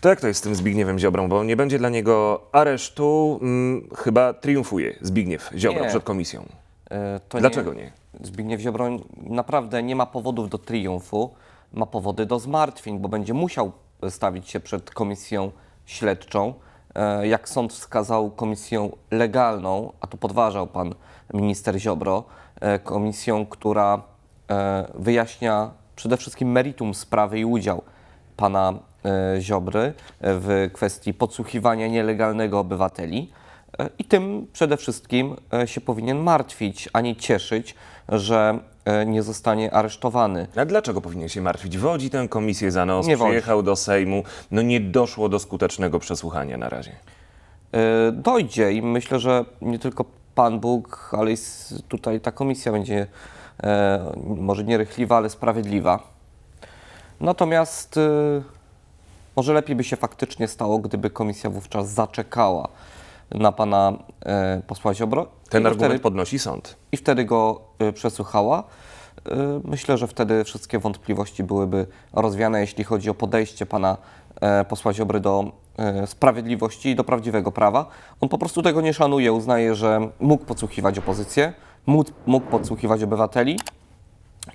To jak to jest z tym Zbigniewem Ziobrą? Bo nie będzie dla niego aresztu, mm, chyba triumfuje Zbigniew Ziobro Nie. przed komisją. E, To Dlaczego nie? Zbigniew Ziobro naprawdę nie ma powodów do triumfu, ma powody do zmartwień, bo będzie musiał stawić się przed komisją śledczą. E, Jak sąd wskazał, komisją legalną, a to podważał pan minister Ziobro, e, komisją, która e, wyjaśnia przede wszystkim meritum sprawy i udział pana Ziobry e, w kwestii podsłuchiwania nielegalnego obywateli. E, I tym przede wszystkim e, się powinien martwić, a nie cieszyć, że e, nie zostanie aresztowany. A dlaczego powinien się martwić? Wodzi tę komisję za nos, Nie wodzi. przyjechał do Sejmu, no nie doszło do skutecznego przesłuchania na razie. E, Dojdzie i myślę, że nie tylko Pan Bóg, ale i tutaj ta komisja będzie e, może nie rychliwa, ale sprawiedliwa. Natomiast e, może lepiej by się faktycznie stało, gdyby komisja wówczas zaczekała na pana e, posła Ziobro. Ten argument wtedy- podnosi sąd. i wtedy go y, przesłuchała. Y, Myślę, że wtedy wszystkie wątpliwości byłyby rozwiane, jeśli chodzi o podejście pana e, posła Ziobry do e, sprawiedliwości i do prawdziwego prawa. On po prostu tego nie szanuje, uznaje, że mógł podsłuchiwać opozycję, mógł, mógł podsłuchiwać obywateli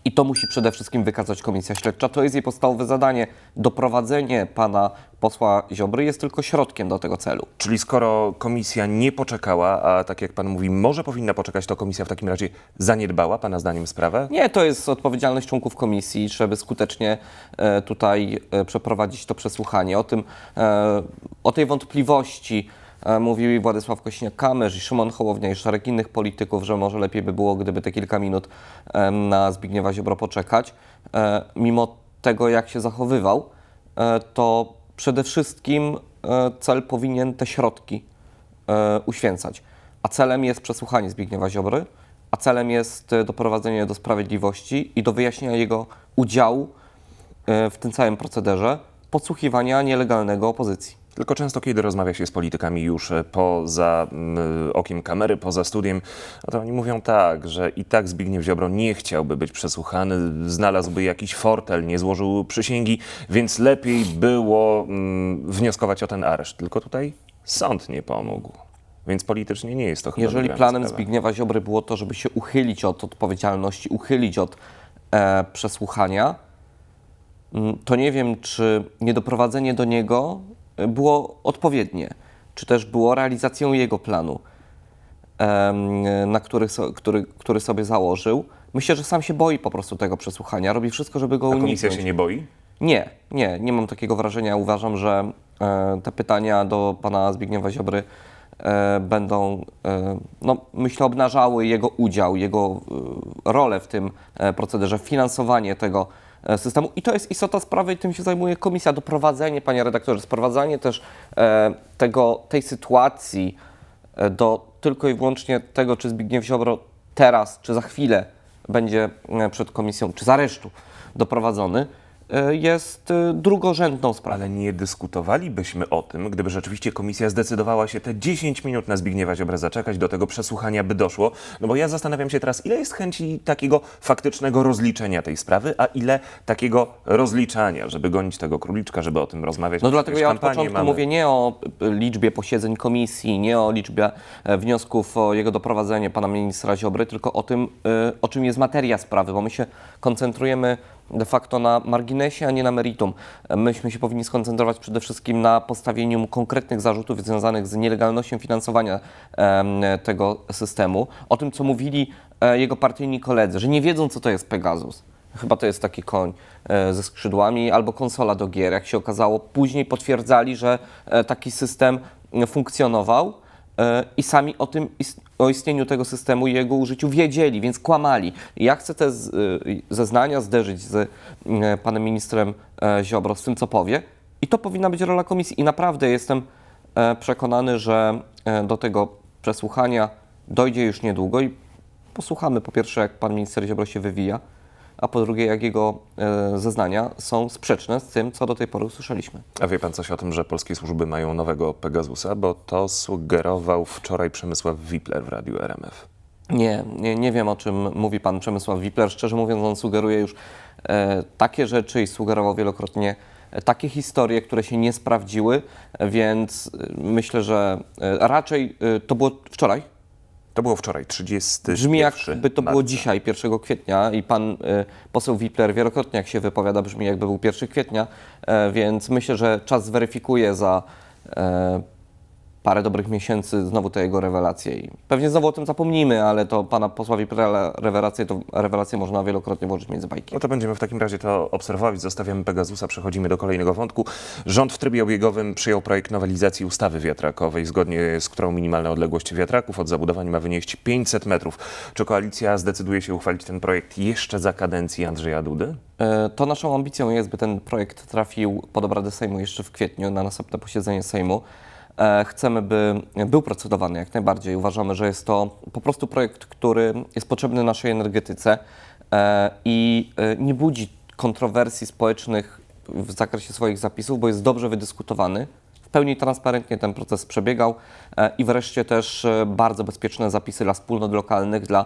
i to musi przede wszystkim wykazać komisja śledcza. To jest jej podstawowe zadanie. Doprowadzenie pana posła Ziobry jest tylko środkiem do tego celu. Czyli skoro komisja nie poczekała, a tak jak pan mówi, może powinna poczekać, to komisja w takim razie zaniedbała pana zdaniem sprawę? Nie, to jest odpowiedzialność członków komisji, żeby skutecznie e, tutaj e, przeprowadzić to przesłuchanie. O, tym, e, o tej wątpliwości e, mówił i Władysław Kośniak-Kamysz, i Szymon Hołownia, i szereg innych polityków, że może lepiej by było, gdyby te kilka minut na Zbigniewa Ziobro poczekać. E, Mimo tego, jak się zachowywał, e, to przede wszystkim e, cel powinien te środki uświęcać. A celem jest przesłuchanie Zbigniewa Ziobry, a celem jest doprowadzenie do sprawiedliwości i do wyjaśnienia jego udziału w tym całym procederze podsłuchiwania nielegalnego opozycji. Tylko często, kiedy rozmawia się z politykami już e, poza okiem kamery, poza studiem, no to oni mówią tak, że i tak Zbigniew Ziobro nie chciałby być przesłuchany, znalazłby jakiś fortel, nie złożył przysięgi, więc lepiej było mm, wnioskować o ten areszt. Tylko tutaj sąd nie pomógł. Więc politycznie nie jest to chyba Jeżeli planem sprawa. Zbigniewa Ziobry było to, żeby się uchylić od odpowiedzialności, uchylić od e, przesłuchania, to nie wiem, czy niedoprowadzenie do niego było odpowiednie, czy też było realizacją jego planu, na który, który, który sobie założył. Myślę, że sam się boi po prostu tego przesłuchania, robi wszystko, żeby go A uniknąć. komisja się nie boi? Nie, nie, nie mam takiego wrażenia. Uważam, że e, te pytania do pana Zbigniewa Ziobry e, będą, e, no, myślę, obnażały jego udział, jego rolę w tym procederze, finansowanie tego systemu. I to jest istota sprawy i tym się zajmuje komisja. Doprowadzenie, panie redaktorze, sprowadzanie też e, tego, tej sytuacji e, do tylko i wyłącznie tego, czy Zbigniew Ziobro teraz, czy za chwilę będzie e, przed komisją, czy z aresztu doprowadzony, e, jest e, drugorzędną sprawą. Ale nie dyskutowalibyśmy o tym, gdyby rzeczywiście komisja zdecydowała się te 10 minut na Zbigniewa Ziobrę zaczekać, do tego przesłuchania by doszło. No bo ja zastanawiam się teraz, ile jest chęci takiego faktycznego rozliczenia tej sprawy, a ile takiego rozliczania, żeby gonić tego króliczka, żeby o tym rozmawiać. No dlatego ja od początku mamy. mówię nie o y, liczbie posiedzeń komisji, nie o liczbie e, wniosków o jego doprowadzenie pana ministra Ziobry, tylko o tym, o czym jest materia sprawy, bo my się koncentrujemy de facto na marginesie, a nie na meritum. Myśmy się powinni skoncentrować przede wszystkim na postawieniu konkretnych zarzutów związanych z nielegalnością finansowania tego systemu, o tym, co mówili e, jego partyjni koledzy, że nie wiedzą, co to jest Pegasus. Chyba to jest taki koń e, ze skrzydłami albo konsola do gier. Jak się okazało, później potwierdzali, że e, taki system funkcjonował i sami o tym o istnieniu tego systemu i jego użyciu wiedzieli, więc kłamali. Ja chcę te z, e, zeznania zderzyć z e, panem ministrem e, Ziobro, z tym, co powie. I to powinna być rola komisji. I naprawdę jestem e, przekonany, że e, do tego przesłuchania dojdzie już niedługo i posłuchamy po pierwsze, jak pan minister Ziobro się wywija, a po drugie, jak jego e, zeznania są sprzeczne z tym, co do tej pory usłyszeliśmy. A wie pan coś o tym, że polskie służby mają nowego Pegasusa? Bo to sugerował wczoraj Przemysław Wipler w Radiu RMF. Nie, nie, nie wiem, o czym mówi pan Przemysław Wipler. Szczerze mówiąc, on sugeruje już e, takie rzeczy i sugerował wielokrotnie e, takie historie, które się nie sprawdziły, e, więc e, myślę, że raczej to było wczoraj. To było wczoraj, 30 Brzmi jakby to było dzisiaj, 1 kwietnia i pan y, poseł Wipler wielokrotnie jak się wypowiada, brzmi jakby był 1 kwietnia, e, więc myślę, że czas zweryfikuje za e, parę dobrych miesięcy znowu te jego rewelacje i pewnie znowu o tym zapomnimy, ale to pana posła Wiplera rewelacje, to rewelacje można wielokrotnie włożyć między bajki. No to będziemy w takim razie to obserwować. Zostawiamy Pegasusa, przechodzimy do kolejnego wątku. Rząd w trybie obiegowym przyjął projekt nowelizacji ustawy wiatrakowej, zgodnie z którą minimalna odległość wiatraków od zabudowań ma wynieść 500 metrów. Czy koalicja zdecyduje się uchwalić ten projekt jeszcze za kadencji Andrzeja Dudy? E, To naszą ambicją jest, by ten projekt trafił pod obrady Sejmu jeszcze w kwietniu, na następne posiedzenie Sejmu. E, Chcemy, by był procedowany jak najbardziej. Uważamy, że jest to po prostu projekt, który jest potrzebny naszej energetyce e, i e, nie budzi kontrowersji społecznych w zakresie swoich zapisów, bo jest dobrze wydyskutowany. W pełni transparentnie ten proces przebiegał i wreszcie też bardzo bezpieczne zapisy dla wspólnot lokalnych, dla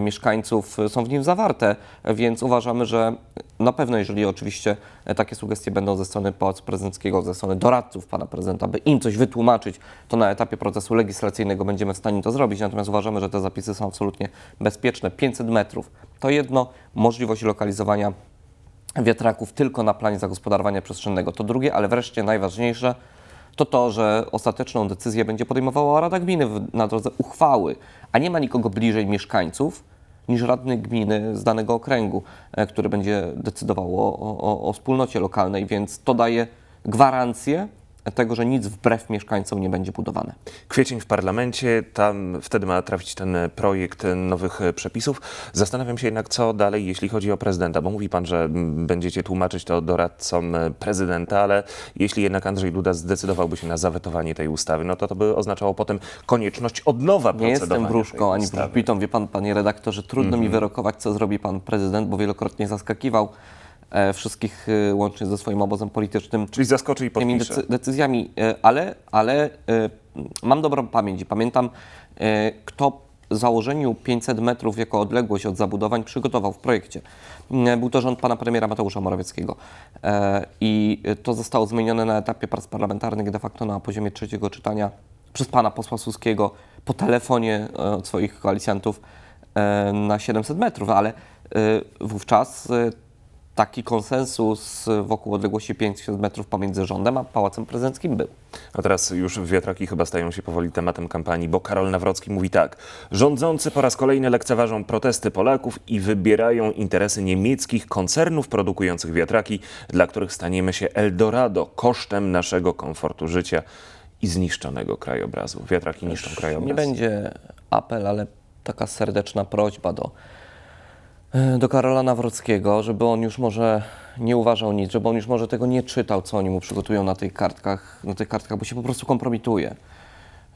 mieszkańców są w nim zawarte, więc uważamy, że na pewno, jeżeli oczywiście takie sugestie będą ze strony Pałacu Prezydenckiego, ze strony doradców pana prezydenta, by im coś wytłumaczyć, to na etapie procesu legislacyjnego będziemy w stanie to zrobić. Natomiast uważamy, że te zapisy są absolutnie bezpieczne. 500 metrów to jedno, możliwość lokalizowania wiatraków tylko na planie zagospodarowania przestrzennego. To drugie, ale wreszcie najważniejsze, to to, że ostateczną decyzję będzie podejmowała Rada Gminy na drodze uchwały, a nie ma nikogo bliżej mieszkańców niż radny gminy z danego okręgu, e, który będzie decydował o, o, o wspólnocie lokalnej, więc to daje gwarancję tego, że nic wbrew mieszkańcom nie będzie budowane. Kwiecień w parlamencie, tam wtedy ma trafić ten projekt nowych przepisów. Zastanawiam się jednak, co dalej, jeśli chodzi o prezydenta, bo mówi pan, że mm, będziecie tłumaczyć to doradcom prezydenta, ale jeśli jednak Andrzej Duda zdecydowałby się na zawetowanie tej ustawy, no to to by oznaczało potem konieczność od nowa Nie procedowania jestem tej wróżką ani wróżbitą, wie pan, panie redaktorze, trudno mi wyrokować, co zrobi pan prezydent, bo wielokrotnie zaskakiwał wszystkich e, łącznie ze swoim obozem politycznym Czyli zaskoczy i podpisze. decy- decyzjami, e, ale, ale e, mam dobrą pamięć i pamiętam, e, kto założeniu 500 metrów jako odległość od zabudowań przygotował w projekcie. E, Był to rząd pana premiera Mateusza Morawieckiego. E, I to zostało zmienione na etapie prac parlamentarnych de facto na poziomie trzeciego czytania przez pana posła Suskiego po telefonie e, od swoich koalicjantów e, na 700 metrów, ale e, wówczas e, taki konsensus wokół odległości 500 metrów pomiędzy rządem a Pałacem Prezydenckim był. A teraz już wiatraki chyba stają się powoli tematem kampanii, bo Karol Nawrocki mówi tak. Rządzący po raz kolejny lekceważą protesty Polaków i wybierają interesy niemieckich koncernów produkujących wiatraki, dla których staniemy się Eldorado kosztem naszego komfortu życia i zniszczonego krajobrazu. Wiatraki niszczą krajobraz. Nie będzie apel, ale taka serdeczna prośba do, do Karola Nawrockiego, żeby on już może nie uważał nic, żeby on już może tego nie czytał, co oni mu przygotują na tych kartkach, na tych kartkach bo się po prostu kompromituje.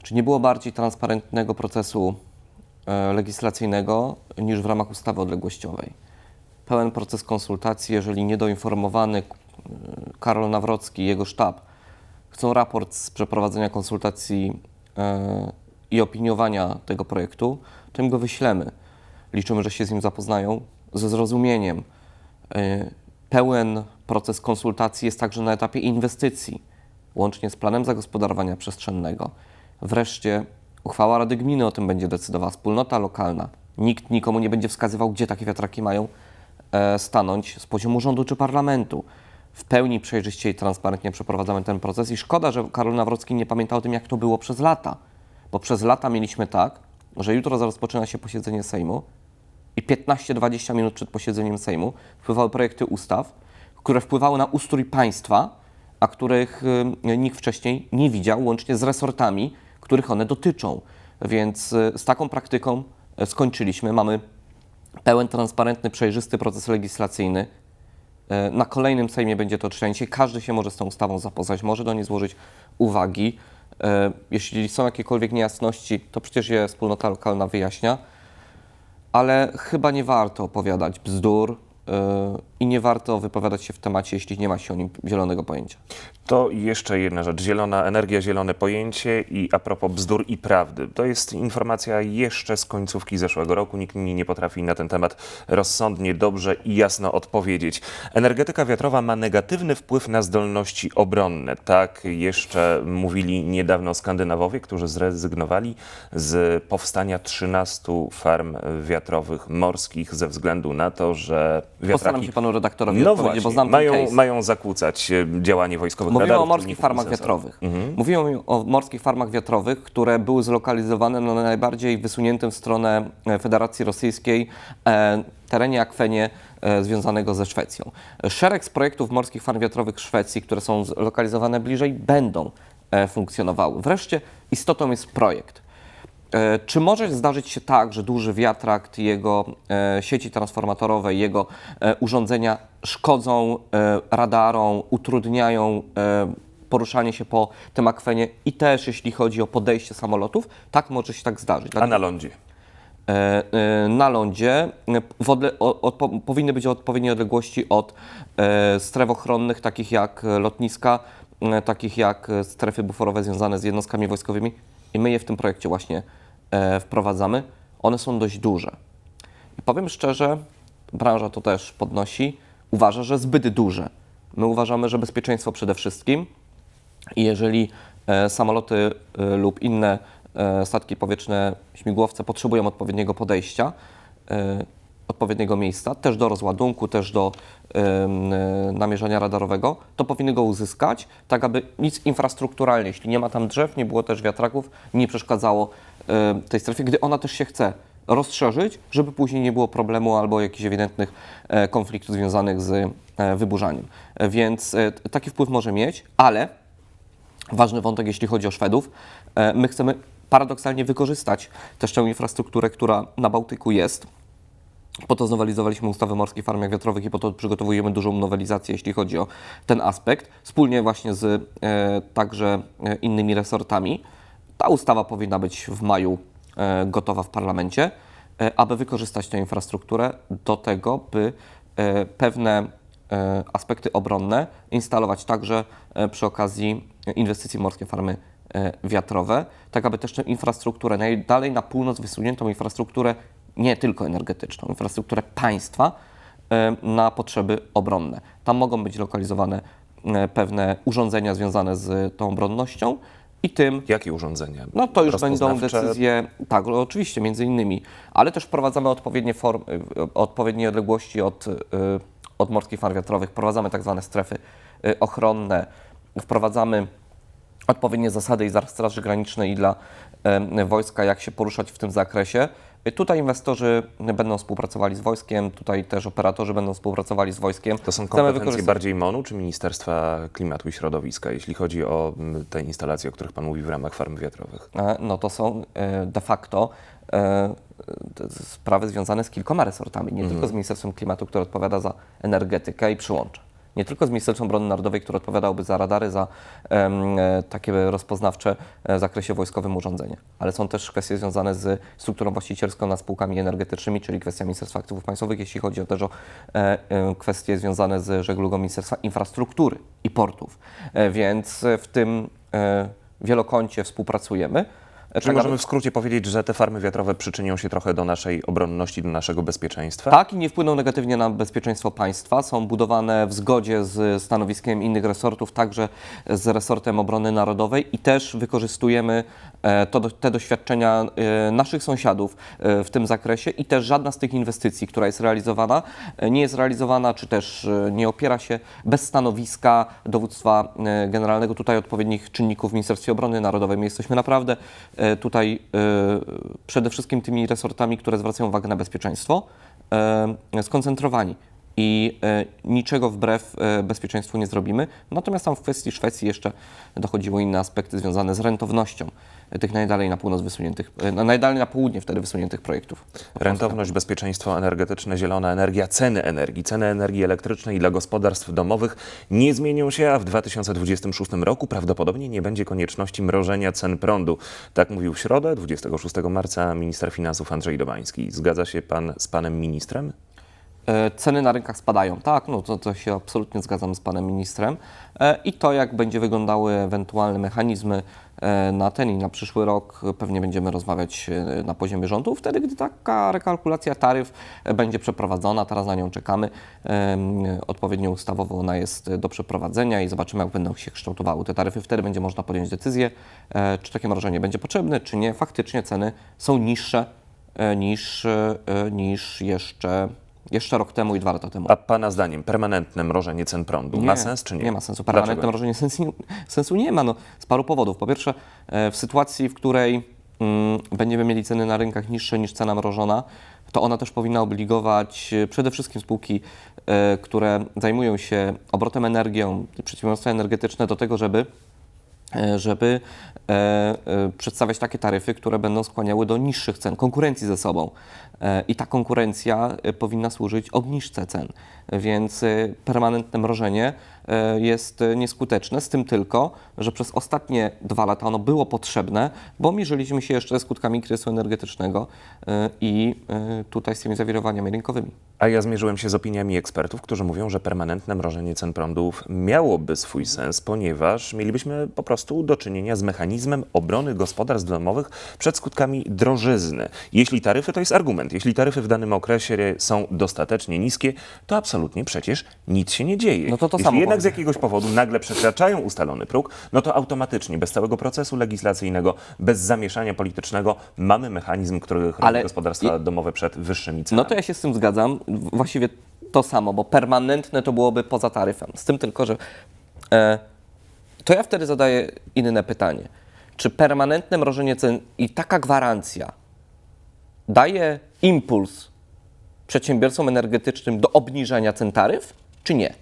Czy nie było bardziej transparentnego procesu e, legislacyjnego niż w ramach ustawy odległościowej? Pełen proces konsultacji, jeżeli niedoinformowany e, Karol Nawrocki i jego sztab chcą raport z przeprowadzenia konsultacji e, i opiniowania tego projektu, to im go wyślemy. Liczymy, że się z nim zapoznają ze zrozumieniem. E, pełen proces konsultacji jest także na etapie inwestycji, łącznie z planem zagospodarowania przestrzennego. Wreszcie uchwała Rady Gminy o tym będzie decydowała, wspólnota lokalna. Nikt nikomu nie będzie wskazywał, gdzie takie wiatraki mają e, stanąć z poziomu rządu czy parlamentu. W pełni przejrzyście i transparentnie przeprowadzamy ten proces i szkoda, że Karol Nawrocki nie pamięta o tym, jak to było przez lata. Bo przez lata mieliśmy tak, że jutro rozpoczyna się posiedzenie Sejmu i 15-20 minut przed posiedzeniem Sejmu wpływały projekty ustaw, które wpływały na ustrój państwa, a których y, nikt wcześniej nie widział, łącznie z resortami, których one dotyczą. Więc y, z taką praktyką y, skończyliśmy. Mamy pełen, transparentny, przejrzysty proces legislacyjny. Na kolejnym Sejmie będzie to czytanie. Każdy się może z tą ustawą zapoznać, może do niej złożyć uwagi. E, Jeśli są jakiekolwiek niejasności, to przecież je wspólnota lokalna wyjaśnia, ale chyba nie warto opowiadać bzdur e, i nie warto wypowiadać się w temacie, jeśli nie ma się o nim zielonego pojęcia. To jeszcze jedna rzecz. Zielona energia, zielone pojęcie i a propos bzdur i prawdy. To jest informacja jeszcze z końcówki zeszłego roku. Nikt mi nie potrafi na ten temat rozsądnie, dobrze i jasno odpowiedzieć. Energetyka wiatrowa ma negatywny wpływ na zdolności obronne. Tak jeszcze mówili niedawno Skandynawowie, którzy zrezygnowali z powstania 13 farm wiatrowych morskich ze względu na to, że Postaram wiatraki się panu redaktorowi no odpowiedzieć, właśnie, bo znam ten mają, case. mają zakłócać e, działanie wojskowych Mówimy radarów, o morskich farmach wiatrowych. Mówimy o morskich farmach wiatrowych, które były zlokalizowane na najbardziej wysuniętym w stronę e, Federacji Rosyjskiej e, terenie akwenie e, związanego ze Szwecją. Szereg z projektów morskich farm wiatrowych w Szwecji, które są zlokalizowane bliżej, będą e, funkcjonowały. Wreszcie istotą jest projekt. E, Czy może zdarzyć się tak, że duży wiatrakt, jego e, sieci transformatorowe, jego e, urządzenia szkodzą radarom, utrudniają poruszanie się po tym akwenie i też jeśli chodzi o podejście samolotów? Tak, może się tak zdarzyć. A na lądzie? Na lądzie odle, o, odpo, powinny być odpowiednie odległości od e, stref ochronnych, takich jak lotniska, e, takich jak strefy buforowe związane z jednostkami wojskowymi i my je w tym projekcie właśnie wprowadzamy. One są dość duże. I powiem szczerze, branża to też podnosi, uważa, że zbyt duże. My uważamy, że bezpieczeństwo przede wszystkim i jeżeli e, samoloty e, lub inne e, statki powietrzne, śmigłowce potrzebują odpowiedniego podejścia, e, odpowiedniego miejsca, też do rozładunku, też do e, namierzania radarowego, to powinny go uzyskać, tak aby nic infrastrukturalnie, jeśli nie ma tam drzew, nie było też wiatraków, nie przeszkadzało e, tej strefie, gdy ona też się chce rozszerzyć, żeby później nie było problemu albo jakichś ewidentnych e, konfliktów związanych z e, wyburzaniem. E, Więc e, taki wpływ może mieć, ale ważny wątek, jeśli chodzi o Szwedów. E, My chcemy paradoksalnie wykorzystać też tę infrastrukturę, która na Bałtyku jest. Po to znowelizowaliśmy ustawę o morskich farmach wiatrowych i po to przygotowujemy dużą nowelizację, jeśli chodzi o ten aspekt, wspólnie właśnie z e, także e, innymi resortami. Ta ustawa powinna być w maju e, gotowa w parlamencie, e, aby wykorzystać tę infrastrukturę do tego, by e, pewne aspekty obronne instalować także przy okazji inwestycji w morskie farmy wiatrowe, tak aby też tę infrastrukturę, najdalej na północ wysuniętą infrastrukturę, nie tylko energetyczną, infrastrukturę państwa na potrzeby obronne. Tam mogą być lokalizowane pewne urządzenia związane z tą obronnością i tym, Jakie urządzenia? no to już będą decyzje, tak, no oczywiście, między innymi, ale też wprowadzamy odpowiednie, form, y, odpowiednie odległości od, y, od morskich farm wiatrowych, wprowadzamy tak zwane strefy y, ochronne, wprowadzamy odpowiednie zasady i dla Straży Granicznej i dla wojska, jak się poruszać w tym zakresie. Tutaj inwestorzy będą współpracowali z wojskiem, tutaj też operatorzy będą współpracowali z wojskiem. To są kompetencje bardziej MONU czy Ministerstwa Klimatu i Środowiska, jeśli chodzi o mm, te instalacje, o których Pan mówi w ramach farm wiatrowych? E, no to są e, de facto e, sprawy związane z kilkoma resortami, nie tylko z Ministerstwem Klimatu, które odpowiada za energetykę i przyłącze. Nie tylko z Ministerstwem Obrony Narodowej, które odpowiadałoby za radary, za e, takie rozpoznawcze e, w zakresie wojskowym urządzenia. Ale są też kwestie związane z strukturą właścicielską nad spółkami energetycznymi, czyli kwestia Ministerstwa Aktywów Państwowych, jeśli chodzi o też o e, e, kwestie związane z żeglugą Ministerstwa Infrastruktury i Portów. E, więc w tym e, wielokącie współpracujemy. Czy Tak, możemy w skrócie powiedzieć, że te farmy wiatrowe przyczynią się trochę do naszej obronności, do naszego bezpieczeństwa? Tak i nie wpłyną negatywnie na bezpieczeństwo państwa. Są budowane w zgodzie z stanowiskiem innych resortów, także z resortem obrony narodowej i też wykorzystujemy e, to, te doświadczenia e, naszych sąsiadów e, w tym zakresie i też żadna z tych inwestycji, która jest realizowana, nie jest realizowana, czy też nie opiera się bez stanowiska dowództwa generalnego, tutaj odpowiednich czynników w Ministerstwie Obrony Narodowej. My jesteśmy naprawdę tutaj e, przede wszystkim tymi resortami, które zwracają uwagę na bezpieczeństwo, e, skoncentrowani i e, niczego wbrew e, bezpieczeństwu nie zrobimy. Natomiast tam w kwestii Szwecji jeszcze dochodziły inne aspekty związane z rentownością tych najdalej na północ wysuniętych, e, na- najdalej na południe wtedy wysuniętych projektów. Rentowność, bezpieczeństwo energetyczne, zielona energia, ceny energii, ceny energii elektrycznej dla gospodarstw domowych nie zmienią się, a w 2026 roku prawdopodobnie nie będzie konieczności mrożenia cen prądu. Tak mówił w środę, 26 marca, minister finansów Andrzej Domański. Zgadza się pan z panem ministrem? E, Ceny na rynkach spadają, tak, no to, to się absolutnie zgadzam z panem ministrem. E, I to, jak będzie wyglądały ewentualne mechanizmy e, na ten i na przyszły rok, pewnie będziemy rozmawiać na poziomie rządu, wtedy, gdy taka rekalkulacja taryf będzie przeprowadzona, teraz na nią czekamy. Odpowiednio ustawowo ona jest do przeprowadzenia i zobaczymy, jak będą się kształtowały te taryfy. Wtedy będzie można podjąć decyzję, czy takie mrożenie będzie potrzebne, czy nie. Faktycznie ceny są niższe niż, niż jeszcze, jeszcze rok temu i dwa lata temu. A pana zdaniem permanentne mrożenie cen prądu ma sens czy nie? Nie ma sensu. Permanentne Dlaczego? mrożenie sensu, sensu nie ma. No, z paru powodów. Po pierwsze, e, w sytuacji, w której mm, będziemy mieli ceny na rynkach niższe niż cena mrożona, to ona też powinna obligować e, przede wszystkim spółki, e, które zajmują się obrotem energią, przedsiębiorstwa energetyczne do tego, żeby żeby e, e, przedstawiać takie taryfy, które będą skłaniały do niższych cen, konkurencji ze sobą. E, I ta konkurencja e, powinna służyć obniżce cen. Więc e, permanentne mrożenie e, jest e, nieskuteczne, z tym tylko, że przez ostatnie dwa lata ono było potrzebne, bo mierzyliśmy się jeszcze ze skutkami kryzysu energetycznego e, i e, tutaj z tymi zawirowaniami rynkowymi. A ja zmierzyłem się z opiniami ekspertów, którzy mówią, że permanentne mrożenie cen prądów miałoby swój sens, ponieważ mielibyśmy po prostu do czynienia z mechanizmem obrony gospodarstw domowych przed skutkami drożyzny. Jeśli taryfy to jest argument, jeśli taryfy w danym okresie są dostatecznie niskie, to absolutnie przecież nic się nie dzieje. No to to jeśli samo jednak z jakiegoś powodu nagle przekraczają ustalony próg, no to automatycznie, bez całego procesu legislacyjnego, bez zamieszania politycznego, mamy mechanizm, który chroni Ale gospodarstwa domowe przed wyższymi cenami. No to ja się z tym zgadzam. Właściwie to samo, bo permanentne to byłoby poza taryfem. Z tym tylko, że e, to ja wtedy zadaję inne pytanie. Czy permanentne mrożenie cen i taka gwarancja daje impuls przedsiębiorcom energetycznym do obniżania cen taryf, czy nie?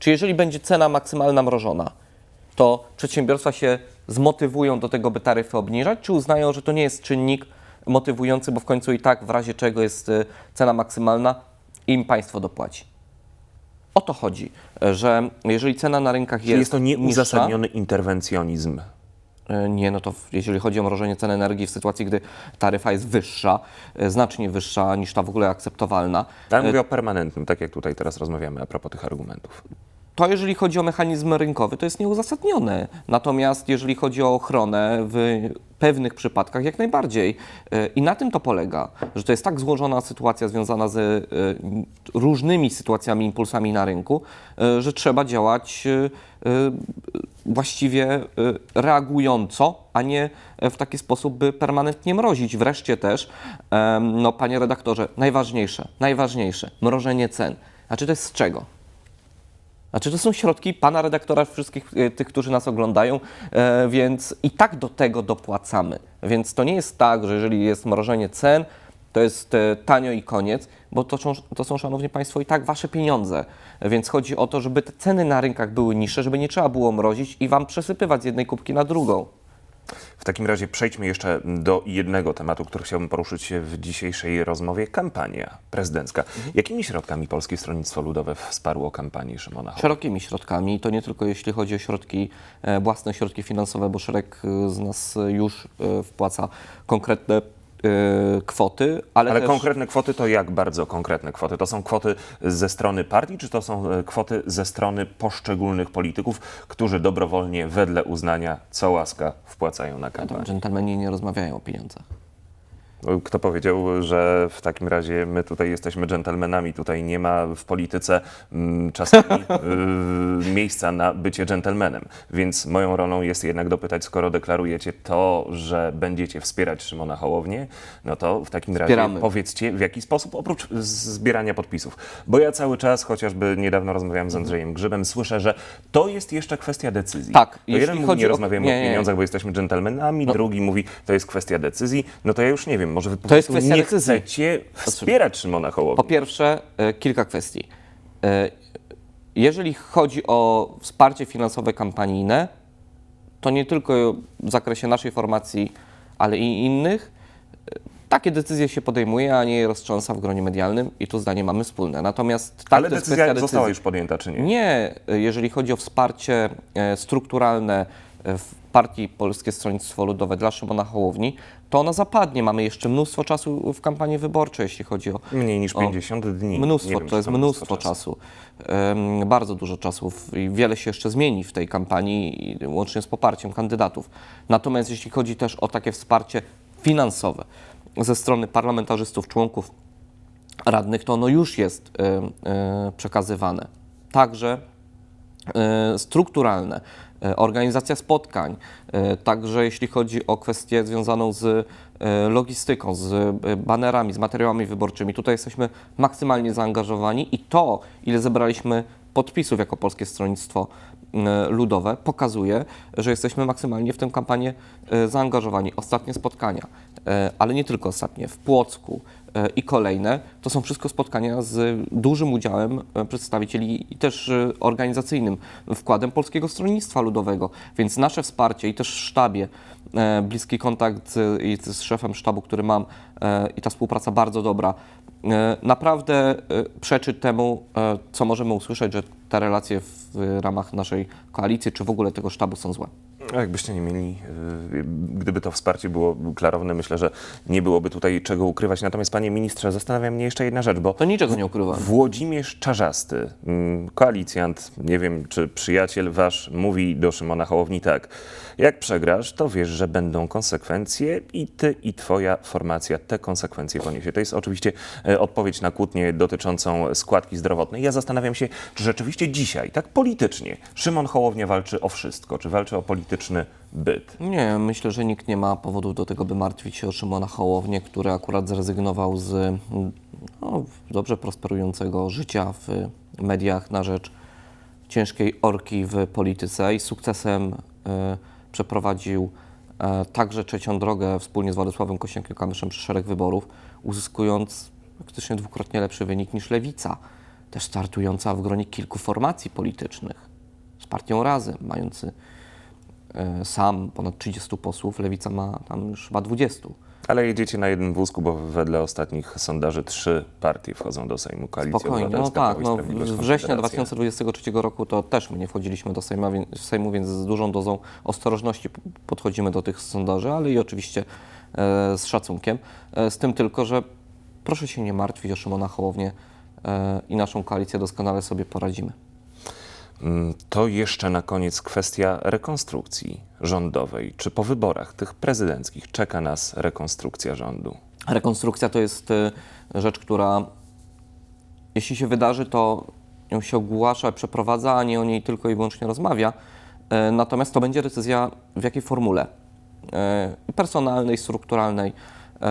Czy jeżeli będzie cena maksymalna mrożona, to przedsiębiorstwa się zmotywują do tego, by taryfy obniżać, czy uznają, że to nie jest czynnik motywujący, bo w końcu i tak w razie czego jest y, cena maksymalna, im państwo dopłaci. O to chodzi, że jeżeli cena na rynkach Czyli jest, jest to niższa, nieuzasadniony interwencjonizm. E, Nie, no to jeżeli chodzi o mrożenie cen energii w sytuacji, gdy taryfa jest wyższa, e, znacznie wyższa niż ta w ogóle akceptowalna, Ale mówię o permanentnym, tak jak tutaj teraz rozmawiamy a propos tych argumentów. To jeżeli chodzi o mechanizm rynkowy, to jest nieuzasadnione. Natomiast jeżeli chodzi o ochronę w pewnych przypadkach, jak najbardziej. E, I na tym to polega, że to jest tak złożona sytuacja związana z e, różnymi sytuacjami, impulsami na rynku, e, że trzeba działać właściwie reagująco, a nie w taki sposób, by permanentnie mrozić. Wreszcie też, no panie redaktorze, najważniejsze, najważniejsze, mrożenie cen. Znaczy to jest z czego? Znaczy, to są środki pana redaktora, wszystkich e, tych, którzy nas oglądają, e, więc i tak do tego dopłacamy. Więc to nie jest tak, że jeżeli jest mrożenie cen, to jest e, tanio i koniec, bo to, to są, szanowni państwo, i tak wasze pieniądze. Więc chodzi o to, żeby te ceny na rynkach były niższe, żeby nie trzeba było mrozić i wam przesypywać z jednej kubki na drugą. W takim razie przejdźmy jeszcze do jednego tematu, który chciałbym poruszyć w dzisiejszej rozmowie. Kampania prezydencka. Jakimi środkami Polskie Stronnictwo Ludowe wsparło kampanię Szymona Hołowni? szerokimi środkami. I to nie tylko jeśli chodzi o środki, e, własne środki finansowe, bo szereg e, z nas już e, wpłaca konkretne kwoty, ale, Ale też... konkretne kwoty to jak bardzo konkretne kwoty? To są kwoty ze strony partii, czy to są e, kwoty ze strony poszczególnych polityków, którzy dobrowolnie, wedle uznania, co łaska wpłacają na kampanię? dżentelmeni nie rozmawiają o pieniądzach. Kto powiedział, że w takim razie my tutaj jesteśmy dżentelmenami, tutaj nie ma w polityce mm, czasami y, miejsca na bycie dżentelmenem. Więc moją rolą jest jednak dopytać, skoro deklarujecie to, że będziecie wspierać Szymona Hołownię, no to w takim Wspieramy. razie powiedzcie w jaki sposób, oprócz zbierania podpisów. Bo ja cały czas, chociażby niedawno rozmawiałem z Andrzejem Grzybem, słyszę, że to jest jeszcze kwestia decyzji. Tak, To jeden mówi, nie o- rozmawiamy nie, o nie, nie. pieniądzach, bo jesteśmy dżentelmenami, drugi mówi, to jest kwestia decyzji. No to ja już nie wiem, może wy po To jest kwestia nie decyzji. chcecie wspierać Szymona Hołowni. Po pierwsze, e, kilka kwestii. E, Jeżeli chodzi o wsparcie finansowe kampanijne, to nie tylko w zakresie naszej formacji, ale i innych, e, takie decyzje się podejmuje, a nie je roztrząsa w gronie medialnym i tu zdanie mamy wspólne. Natomiast tak, Ale to jest decyzja kwestia została decyzji. już podjęta, czy nie? Nie, jeżeli chodzi o wsparcie e, strukturalne w partii Polskie Stronnictwo Ludowe dla Szymona Hołowni, to ona zapadnie. Mamy jeszcze mnóstwo czasu w kampanii wyborczej, jeśli chodzi o Mniej niż o 50 dni. Mnóstwo, wiem, to jest mnóstwo czasu. Em, bardzo dużo czasu i wiele się jeszcze zmieni w tej kampanii, łącznie z poparciem kandydatów. Natomiast jeśli chodzi też o takie wsparcie finansowe ze strony parlamentarzystów, członków radnych, to ono już jest e, e, przekazywane. Także e, strukturalne, organizacja spotkań, e, także jeśli chodzi o kwestię związaną z e, logistyką, z e, banerami, z materiałami wyborczymi. Tutaj jesteśmy maksymalnie zaangażowani i to, ile zebraliśmy podpisów jako Polskie Stronnictwo e, Ludowe, pokazuje, że jesteśmy maksymalnie w tę kampanię e, zaangażowani. Ostatnie spotkania, e, ale nie tylko ostatnie, w Płocku, e, i kolejne, to są wszystko spotkania z dużym udziałem e, przedstawicieli i też e, organizacyjnym wkładem Polskiego Stronnictwa Ludowego. Więc nasze wsparcie i też w sztabie, e, bliski kontakt z, z szefem sztabu, który mam e, i ta współpraca bardzo dobra, e, naprawdę e, przeczy temu, e, co możemy usłyszeć, że te relacje w ramach naszej koalicji czy w ogóle tego sztabu są złe. A jakbyście nie mieli, y, gdyby to wsparcie było klarowne, myślę, że nie byłoby tutaj czego ukrywać. Natomiast, panie ministrze, zastanawia mnie jeszcze jedna rzecz, bo To niczego nie ukrywam. Włodzimierz Czarzasty, mm, koalicjant, nie wiem czy przyjaciel wasz, mówi do Szymona Hołowni tak. Jak przegrasz, to wiesz, że będą konsekwencje i ty i twoja formacja te konsekwencje poniesie. To jest oczywiście e, odpowiedź na kłótnię dotyczącą składki zdrowotnej. Ja zastanawiam się, czy rzeczywiście dzisiaj, tak politycznie, Szymon Hołownia walczy o wszystko, czy walczy o polityczny byt. Nie, myślę, że nikt nie ma powodów do tego, by martwić się o Szymona Hołownię, który akurat zrezygnował z no, dobrze prosperującego życia w mediach na rzecz ciężkiej orki w polityce i sukcesem e, przeprowadził e, także trzecią drogę wspólnie z Władysławem Kośniakiem-Kamyszem przy szereg wyborów, uzyskując praktycznie dwukrotnie lepszy wynik niż Lewica, też startująca w gronie kilku formacji politycznych z partią Razem, mający sam ponad 30 posłów, Lewica ma tam już chyba 20. Ale jedziecie na jednym wózku, bo wedle ostatnich sondaży trzy partie wchodzą do Sejmu. Koalicja Spokojnie, no tak, no, z września Konfederacja. 2023 roku to też my nie wchodziliśmy do Sejma, Sejmu, więc z dużą dozą ostrożności podchodzimy do tych sondaży, ale i oczywiście e, z szacunkiem. E, z tym tylko, że proszę się nie martwić o Szymona Hołownię e, i naszą koalicję doskonale sobie poradzimy. Mm, To jeszcze na koniec kwestia rekonstrukcji rządowej. Czy po wyborach tych prezydenckich czeka nas rekonstrukcja rządu? Rekonstrukcja to jest e, rzecz, która jeśli się wydarzy, to ją się ogłasza, przeprowadza, a nie o niej tylko i wyłącznie rozmawia. E, Natomiast to będzie decyzja w jakiej formule e, personalnej, strukturalnej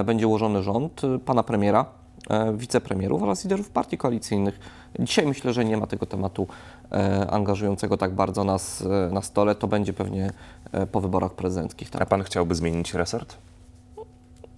będzie ułożony rząd pana premiera, wicepremierów oraz liderów partii koalicyjnych. Dzisiaj myślę, że nie ma tego tematu angażującego tak bardzo nas e, na stole. To będzie pewnie e, po wyborach prezydenckich. Tak. A pan chciałby zmienić resort?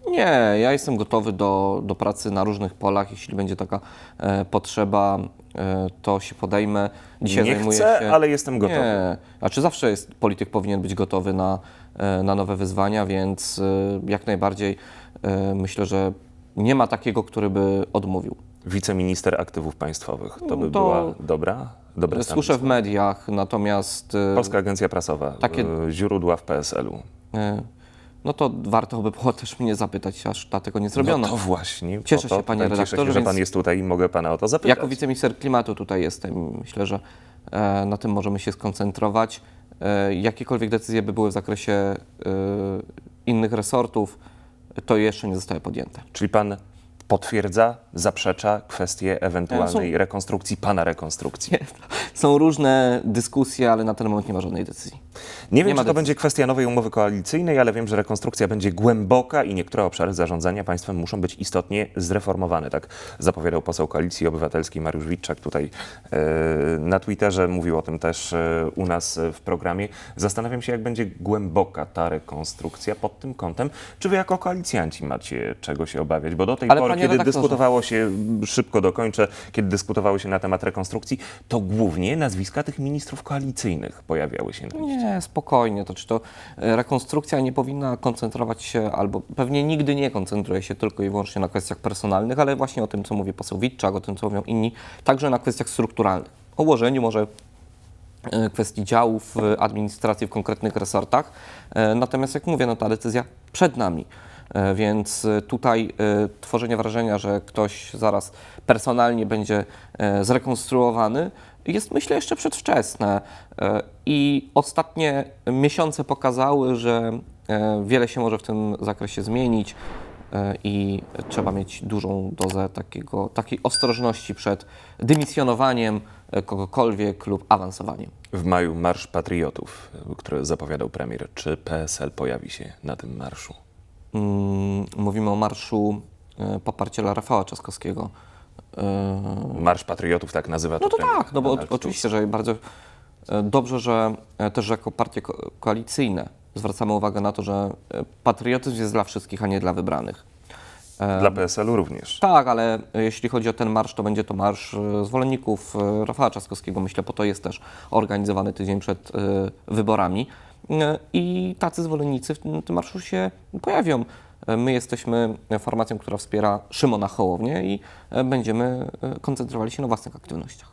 Nie, ja jestem gotowy do, do pracy na różnych polach. Jeśli będzie taka e, potrzeba, e, to się podejmę. Dzisiaj Nie zajmuję chcę, się... ale jestem gotowy. Nie, znaczy zawsze jest, polityk powinien być gotowy na, e, na nowe wyzwania, więc e, jak najbardziej e, myślę, że nie ma takiego, który by odmówił. Wiceminister aktywów państwowych. To by No to- była dobra? Dobre Słyszę w mediach, natomiast e, Polska Agencja Prasowa. Takie- y, Źródła w PSL-u. e, no to warto by było też mnie zapytać, aż ta tego nie zrobiono. No to właśnie. Cieszę to się, panie tutaj Cieszę redaktorze, się, że pan więc- jest tutaj i mogę pana o to zapytać. Jako wiceminister klimatu tutaj jestem. Myślę, że e, na tym możemy się skoncentrować. E, jakiekolwiek decyzje by były w zakresie e, innych resortów, to jeszcze nie zostały podjęte. Czyli pan potwierdza, zaprzecza kwestię ewentualnej rekonstrukcji, pana rekonstrukcji. Są różne dyskusje, ale na ten moment nie ma żadnej decyzji. Nie wiem, Nie czy to decyzji. będzie kwestia nowej umowy koalicyjnej, ale wiem, że rekonstrukcja będzie głęboka i niektóre obszary zarządzania państwem muszą być istotnie zreformowane. Tak zapowiadał poseł Koalicji Obywatelskiej Mariusz Witczak tutaj e, na Twitterze, mówił o tym też e, u nas w programie. Zastanawiam się, jak będzie głęboka ta rekonstrukcja pod tym kątem. Czy wy jako koalicjanci macie czego się obawiać? Bo do tej Ale pory, kiedy dyskutowało się, szybko dokończę, kiedy dyskutowało się na temat rekonstrukcji, to głównie nazwiska tych ministrów koalicyjnych pojawiały się na. Nie, spokojnie. To czy to e, rekonstrukcja nie powinna koncentrować się, albo pewnie nigdy nie koncentruje się tylko i wyłącznie na kwestiach personalnych, ale właśnie o tym, co mówi poseł Witczak, o tym, co mówią inni, także na kwestiach strukturalnych. O ułożeniu może e, kwestii działów e, administracji w konkretnych resortach. Natomiast jak mówię, no ta decyzja przed nami. Więc tutaj tworzenie wrażenia, że ktoś zaraz personalnie będzie zrekonstruowany, jest myślę jeszcze przedwczesne. E, I ostatnie miesiące pokazały, że e, wiele się może w tym zakresie zmienić e, i trzeba mieć dużą dozę takiego, takiej ostrożności przed dymisjonowaniem kogokolwiek lub awansowaniem. W maju Marsz Patriotów, który zapowiadał premier. Czy PSL pojawi się na tym marszu? Mm, Mówimy o marszu poparcia dla Rafała Trzaskowskiego. E, Marsz Patriotów, tak nazywa to No to premier tak, no bo o- oczywiście, że bardzo e, dobrze, że e, też jako partie ko- koalicyjne zwracamy uwagę na to, że e, patriotyzm jest dla wszystkich, a nie dla wybranych. Dla PSL-u również. Tak, ale jeśli chodzi o ten marsz, to będzie to marsz zwolenników Rafała Trzaskowskiego. Myślę, po to jest też organizowany tydzień przed wyborami. I tacy zwolennicy w tym marszu się pojawią. My jesteśmy formacją, która wspiera Szymona Hołownię i będziemy koncentrowali się na własnych aktywnościach.